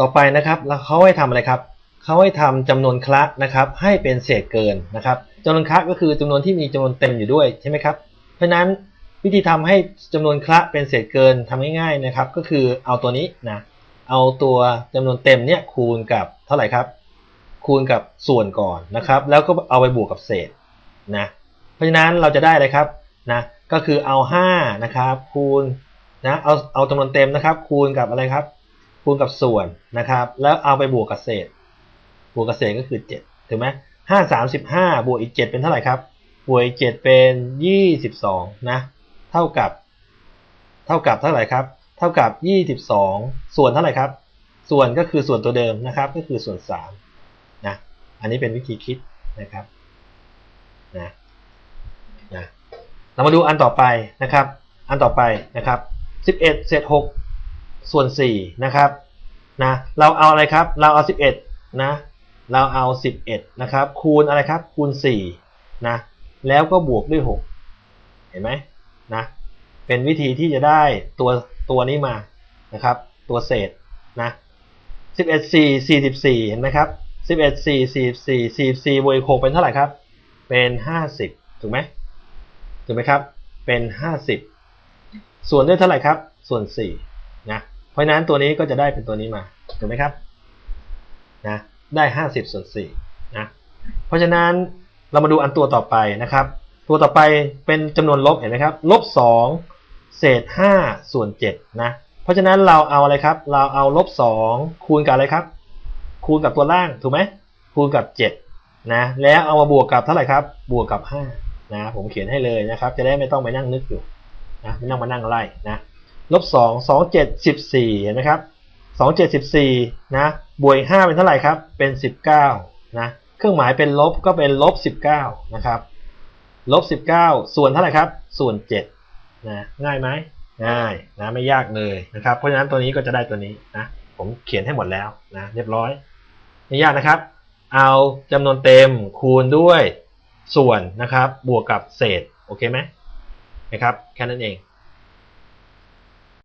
ต่อไปนะครับแล้วเขาให้ทำอะไรครับเขาให้ทำจำนวนคละนะครับ ให้เป็นเศษเกินนะครับจำนวนคละก็คือจำนวนที่มีจำนวนเต็มอยู่ด้วยใช่ไหมครับ เพราะฉะนั้นวิธีทำให้จำนวนคละเป็นเศษเกินทำง่ายๆนะครับ ก็คือเอาตัวนี้นะเอาตัวจำนวนเต็มเนี่ยคูณกับเท่าไหร่ครับ คูณกับส่วนก่อนนะครับ แล้วก็เอาไปบวกกับเศษนะเพราะฉะนั้นเราจะได้อะไรครับนะก็คือเอา5นะครับคูณนะเอาเอาจำนวนเต็มนะครับ คูณกับอะไรครับ คูณกับส่วนนะครับ แล้วเอาไปบวกกับเศษ บวกกับเศษก็คือ7ถูกไหมห้าสามสิบห้าบวกอีก7เป็นเท่าไหร่ครับบวกอีก7เป็น22นะเท่ากับ เท่ากับเท่าไหร่ครับ เท่ากับ22ส่วนเท่าไหร่ครับ ส่วนก็คือส่วนตัวเดิมนะครับ ก็คือส่วน3นะอันนี้เป็นวิธีคิดนะครับนะนะเรามาดูอันต่อไปนะครับ อันต่อไปนะครับ 11เศษ6 ส่วน4นะครับนะเราเอาอะไรครับเราเอา 11นะเราเอา 11นะครับคูณอะไรครับคูณ4นะแล้วก็บวกด้วย 6 เห็นไหมนะเป็นวิธีที่จะได้ตัวตัวนี้มานะครับตัวเศษนะ11 4 44 เห็นไหมครับ11 4 44 44บวก6เป็นเท่าไหร่ครับเป็น 50 ถูกไหมถูกไหมครับเป็น 50 ส่วนด้วยเท่าไหร่ครับส่วน4นะ ราะฉะนั้นตัวนี้ก็จะได้เป็นตัวนี้มาถูกไหมครับนะได้ 50ส่วน4นะเพราะฉะนั้นเรามาดูอันตัวต่อไปนะครับ ตัวต่อไปเป็นจำนวนลบเห็นไหมครับลบ2เศษ5ส่วน7นะเพราะฉะนั้นเราเอาอะไรครับ เราเอาลบ2คูณกับอะไรครับ คูณกับตัวล่างถูกไหมคูณกับ7นะแล้วเอามาบวกกับเท่าไหร่ครับ บวกกับ5นะผมเขียนให้เลยนะครับ จะได้ไม่ต้องไปนั่งนึกอยู่นะไม่ต้องมานั่งไล่นะ ลบ2 2 7 14เห็นไหมครับ2 7 14นะบวก5เป็นเท่าไหร่ครับ เป็น19นะเครื่องหมายเป็นลบก็เป็นลบ19นะครับลบ19ส่วนเท่าไหร่ครับ ส่วน7นะง่ายไหมง่ายนะไม่ยากเลยนะครับ เพราะฉะนั้นตัวนี้ก็จะได้ตัวนี้นะผมเขียนให้หมดแล้วนะเรียบร้อยไม่ยากนะครับ เอาจำนวนเต็มคูณด้วยส่วนนะครับ บวกกับเศษโอเคไหมนะครับแค่นั้นเอง